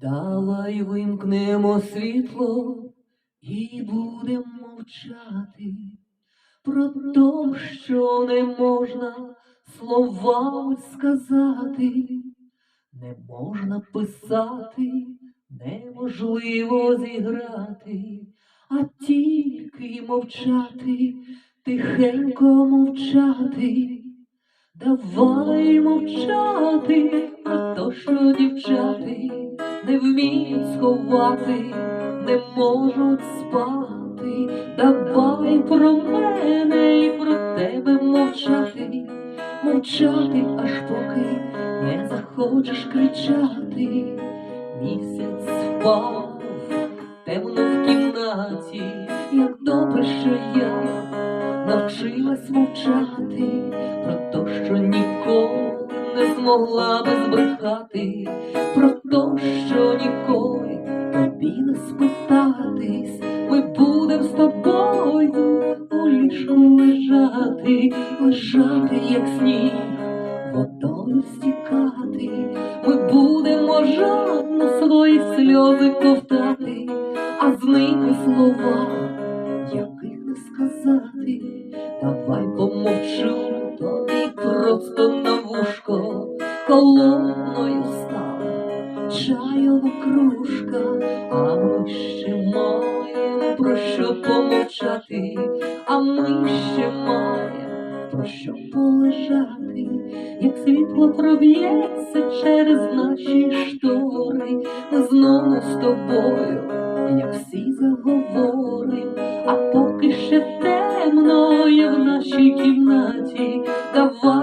Давай вимкнемо світло і будемо мовчати про те, що не можна словами сказати, не можна писати, неможливо зіграти, а тільки мовчати, тихенько мовчати. Давай мовчати, вміють сховати, не можуть спати. Давай про мене і про тебе мовчати, мовчати, аж поки не захочеш кричати. Місяць впав темно в кімнаті, як добре, що я навчилась мовчати про те, що ніколи не змогла би збрехати, про те, що ніколи тобі не спитатись, ми будем з тобою у ліжку лежати, лежати, як сніг, водою стікати, ми будемо жадно свої сльози ковтати, а з ними слова, яких не сказати. Давай помовчу тобі просто на вушко, стала чайова кружка, а ми ще маємо про що помовчати, а ми ще маємо про що полежати, як світло проб'ється через наші штори, ми знову з тобою, як всі заговори, а поки ще темно є в нашій кімнаті. давай